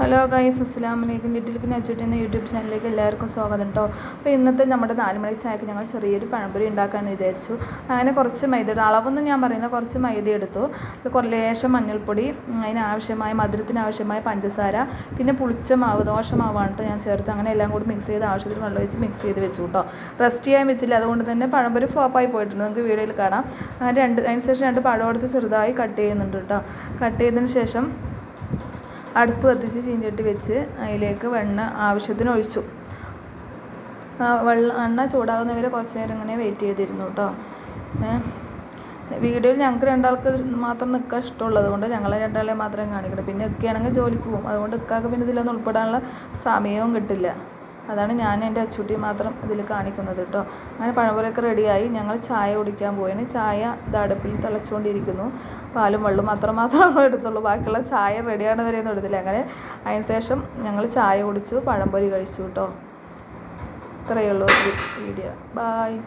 Hello guys അസ്സാം വലൈക്കും little പിന്നെ അച്ചുട്ടി എന്ന യൂട്യൂബ് ചാനലിലേക്ക് എല്ലാവർക്കും സ്വാഗതം കേട്ടോ അപ്പോൾ ഇന്നത്തെ നമ്മുടെ നാല് മണി ചായക്ക് ഞങ്ങൾ ചെറിയൊരു പഴംപൊരി ഉണ്ടാക്കാമെന്ന് വിചാരിച്ചു. അങ്ങനെ കുറച്ച് മൈദ എടുത്തു അളവൊന്നും ഞാൻ പറയുന്നത് കുറച്ച് മൈദ എടുത്തു. ഒരു കുറേ ലേശം മഞ്ഞൾപ്പൊടി അതിനാവശ്യമായ മധുരത്തിന് ആവശ്യമായ പഞ്ചസാര പിന്നെ പുളിച്ച മാവ് ദോശ മാവാണ് ഞാൻ ചേർത്ത്. അങ്ങനെ എല്ലാം കൂടി മിക്സ് ചെയ്ത് ആവശ്യത്തിന് വെള്ളം ഒഴിച്ച് മിക്സ് ചെയ്ത് വെച്ചു കേട്ടോ റെസ്റ്റ് ചെയ്യാൻ വെച്ചില്ല. അതുകൊണ്ട് തന്നെ പഴംപൊരി ഫ്ലോപ്പായി പോയിട്ടുണ്ട്. നിങ്ങൾക്ക് വീഡിയോയിൽ കാണാം. അങ്ങനെ രണ്ട് അതിന് ശേഷം രണ്ട് പഴം എടുത്ത് ചെറുതായി കട്ട് ചെയ്യുന്നുണ്ട് കേട്ടോ കട്ട് ചെയ്തതിന് ശേഷം അടുപ്പ് കത്തിച്ച് ചീഞ്ചട്ടി വെച്ച് അതിലേക്ക് വെണ്ണ ആവശ്യത്തിന് ഒഴിച്ചു. വെള്ളം എണ്ണ ചൂടാകുന്നവരെ കുറച്ച് നേരം ഇങ്ങനെ വെയിറ്റ് ചെയ്തിരുന്നു കേട്ടോ വീഡിയോയിൽ ഞങ്ങൾക്ക് രണ്ടാൾക്ക് മാത്രം നിൽക്കാൻ ഇഷ്ടമുള്ളത് കൊണ്ട് ഞങ്ങളെ രണ്ടാളെ മാത്രം കാണിക്കണം. പിന്നെ ഒക്കെയാണെങ്കിൽ ജോലിക്ക് പോകും. അതുകൊണ്ട് ഇക്കാക്ക് പിന്നെ ഇതിലൊന്നും ഉൾപ്പെടാനുള്ള സമയവും കിട്ടില്ല. അതാണ് ഞാൻ എന്റെ അച്ചുട്ടി മാത്രം ഇതിൽ കാണിക്കുന്നത് കേട്ടോ. അങ്ങനെ പഴംപൊരിയൊക്കെ റെഡിയായി. ഞങ്ങൾ ചായ കുടിക്കാൻ പോയാണ് ചായ ഇത് അടുപ്പിൽ തിളച്ചുകൊണ്ടിരിക്കുന്നു. പാലും വെള്ളം മാത്രം മാത്രമാണ് എടുത്തുള്ളൂ. ബാക്കിയുള്ള ചായ റെഡിയാണ് വരെയൊന്നും എടുത്തില്ല. അങ്ങനെ അതിന് ശേഷം ഞങ്ങൾ ചായ കുടിച്ചു പഴംപൊരി കഴിച്ചു കേട്ടോ. ഇത്രയേ ഉള്ളൂ വീഡിയോ. ബായ്